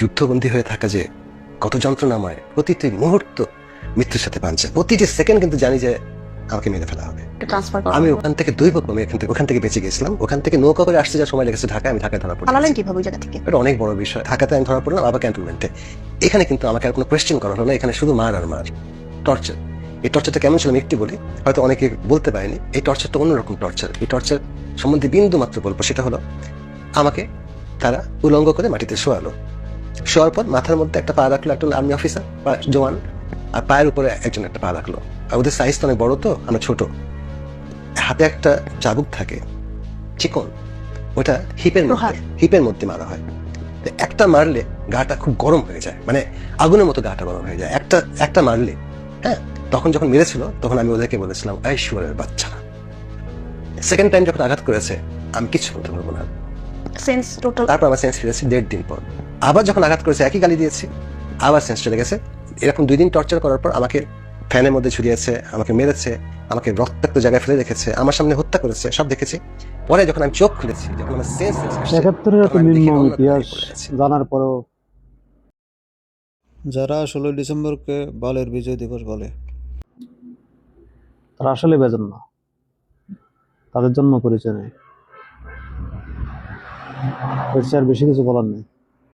যুদ্ধবন্দী হয়ে থাকা যে কত যন্ত্রণাময় প্রতিটি মুহূর্ত মৃত্যুর সাথে পাঞ্চে প্রতিটি সেকেন্ড কিন্তু জানি যে আমাকে মেরে ফেলা হবে। আমি ওখান থেকে দুই বকম এখান থেকে ওখান থেকে বেঁচে গেছিলাম। ওখান থেকে নৌকা করে আসতে যা সময় লেগেছে ঢাকায় আমি ঢাকায় ধরা পালালেন কীভাবে ওই জায়গা থেকে? এটা অনেক বড় বিষয়। ঢাকাতে আমি ধরা পড়লাম আবার ক্যান্টনমেন্টে। এখানে কিন্তু আমাকে আর কোনো কোয়েশ্চেন করা হলো না। এখানে শুধু মার আর মার। টর্চার এই টর্চারটা কেমন ছিল আমি একটু বলি। হয়তো অনেকে বলতে পারেনি। এই টর্চারটা অন্যরকম টর্চার এই টর্চার সম্বন্ধে বিন্দু মাত্র বলব। সেটা হলো আমাকে তারা উলঙ্গ করে মাটিতে শোয়ালো। শোয়ার পর মাথার মধ্যে একটা পা রাখল একটা আর্মি অফিসার জওয়ান আর পায়ের উপরে একজন একটা পা রাখল। আর ওদের সাইজ তো অনেক বড় তো আমরা ছোট। হাতে একটা চাবুক থাকে চিকন ওটা হিপের। মধ্যে হিপের মধ্যে মারা হয়। একটা মারলে গাটা খুব গরম হয়ে যায় মানে আগুনের মতো গাটা গরম হয়ে যায়। একটা একটা মারলে হ্যাঁ তখন যখন মেরেছিল তখন আমি ওদেরকে বলেছিলাম ঐশ্বরের বাচ্চা। সেকেন্ড টাইম যখন আঘাত করেছে আমি কিছু বলতে পারব না। সেন্স টোটাল তারপর আমার সেন্স ফিরেছে দেড় দিন পর। আবার যখন আঘাত করেছে একই গালি দিয়েছি আবার সেন্স চলে গেছে। এরকম দুই দিন টর্চার করার পর আমাকে ফ্যানের মধ্যে ঝুলিয়েছে আমাকে মেরেছে আমাকে রক্তাক্ত জায়গায় ফেলে রেখেছে আমার সামনে হত্যা করেছে সব দেখেছি। পরে যখন আমি চোখ খুলেছি যখন আমার সেন্স একাত্তরের এত নির্মম ইতিহাস জানার পরেও যারা ষোলোই ডিসেম্বরকে বালের বিজয় দিবস বলে তারা আসলে বেজন না। তাদের জন্ম পরিচয় নেই। আর বেশি কিছু বলার নেই।